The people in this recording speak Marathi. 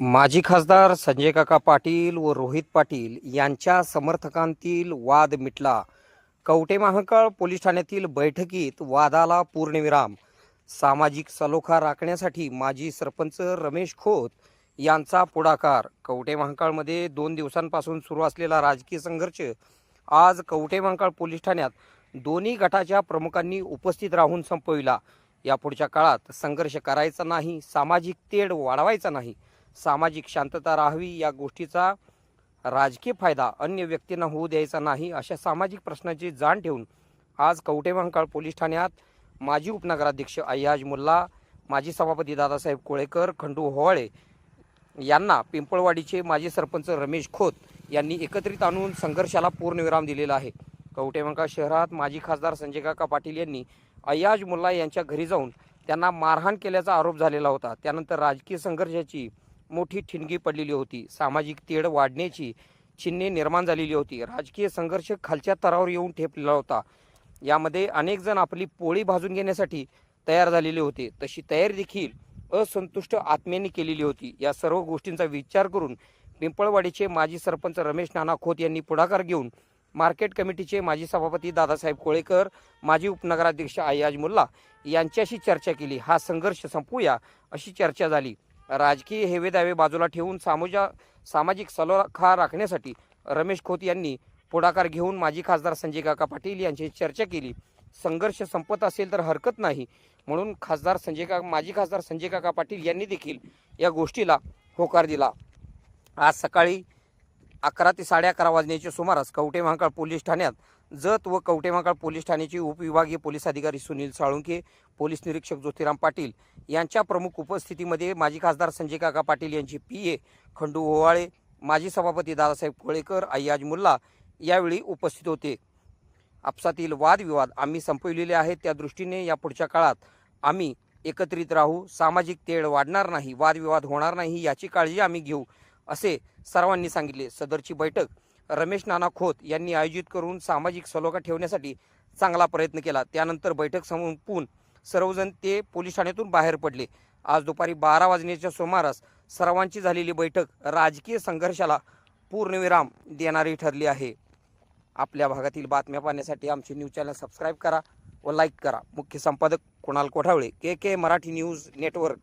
माजी खासदार संजय काका पाटील व रोहित पाटील यांच्या समर्थकांतील वाद मिटला. कवटे महाकाळ पोलीस ठाण्यातील बैठकीत वादाला पूर्णविराम. सामाजिक सलोखा राखण्यासाठी माजी सरपंच रमेश खोत यांचा पुढाकार. कवटे महाकाळमध्ये दोन दिवसांपासून सुरू असलेला राजकीय संघर्ष. आज कवटे महाकाळ पोलीस ठाण्यात दोन्ही गटाच्या प्रमुखांनी उपस्थित राहून संपविला. या पुढच्या काळात संघर्ष करायचा नाही सामाजिक तेढ वाढवायचा नाही. सामाजिक शांतता राहावी या गोष्टीचा राजकीय फायदा अन्य व्यक्तींना होऊ द्यायचा नाही अशा सामाजिक प्रश्नाची जाण ठेवून आज कवटेमहांकाळ पोलीस ठाण्यात माजी उपनगराध्यक्ष अय्याज मुल्ला माजी सभापती दादासाहेब कोळेकर खंडू होवाळे यांना पिंपळवाडीचे माजी सरपंच रमेश खोत यांनी एकत्रित आणून संघर्षाला पूर्णविराम दिलेला आहे. कवटेमंका शहरात माजी खासदार संजय काका पाटील यांनी अय्याज मुल्ला यांच्या घरी जाऊन त्यांना मारहाण केल्याचा आरोप झालेला होता. त्यानंतर राजकीय संघर्षाची मोठी ठिणगी पडलेली होती. सामाजिक तेढ वाढण्याची चिन्हे निर्माण झालेली होती. राजकीय संघर्ष खालच्या तरावर येऊन ठेपलेला होता. यामध्ये अनेक जण आपली पोळी भाजून घेण्यासाठी तयार झालेले होते. तशी तयारी देखील असंतुष्ट आत्म्यांनी केलेली होती. या सर्व गोष्टींचा विचार करून पिंपळवाडीचे माजी सरपंच रमेश नाना खोत यांनी पुढाकार घेऊन मार्केट कमिटीचे माजी सभापती दादासाहेब कोळेकर माजी उपनगराध्यक्ष आयाज मुल्ला यांच्याशी चर्चा केली. हा संघर्ष संपूया अशी चर्चा झाली. राजकीय हेवेदावे बाजूला ठेवून सामोजा सामाजिक सलोखा राखण्यासाठी रमेश खोत यांनी पुढाकार घेऊन माजी खासदार संजय काका पाटील यांची चर्चा केली. संघर्ष संपत असेल तर हरकत नाही. म्हणून खासदार संजय काका माजी खासदार संजय काका पाटील यांनी देखील या गोष्टीला होकार दिला. आज सकाळी अकरा ते साडे अकरा वाजण्याच्या सुमारास कवटे महाकाळ पोलीस ठाण्यात जत व कवटे महाकाळ पोलीस ठाण्याचे उपविभागीय पोलीस अधिकारी सुनील साळुंके पोलीस निरीक्षक ज्योतिराम पाटील यांच्या प्रमुख उपस्थितीमध्ये माजी खासदार संजय काका पाटील यांचे पी ए खंडू ओवाळे माजी सभापती दादासाहेब कोळेकर अय्याज मुल्ला यावेळी उपस्थित होते. आपसातील वादविवाद आम्ही संपविलेले आहेत. त्या दृष्टीने या पुढच्या काळात आम्ही एकत्रित राहू. सामाजिक तेढ वाढणार नाही. वादविवाद होणार नाही. याची काळजी आम्ही घेऊ असे सर्वांनी सांगितले. सदरची बैठक रमेश नाना खोत यांनी आयोजित करून सामाजिक सलोखा ठेवण्यासाठी चांगला प्रयत्न केला. त्यानंतर बैठक संपून सर्वजण ते पोलीस ठाण्यातून बाहेर पडले. आज दुपारी बारा वाजण्याच्या सुमारास सर्वांची झालेली बैठक राजकीय संघर्षाला पूर्णविराम देणारी ठरली आहे. आपल्या भागातील बातम्या पाहण्यासाठी आमचे न्यूज चॅनल सबस्क्राईब करा व लाईक करा. मुख्य संपादक Kunal Kothawale K K Marathi news network.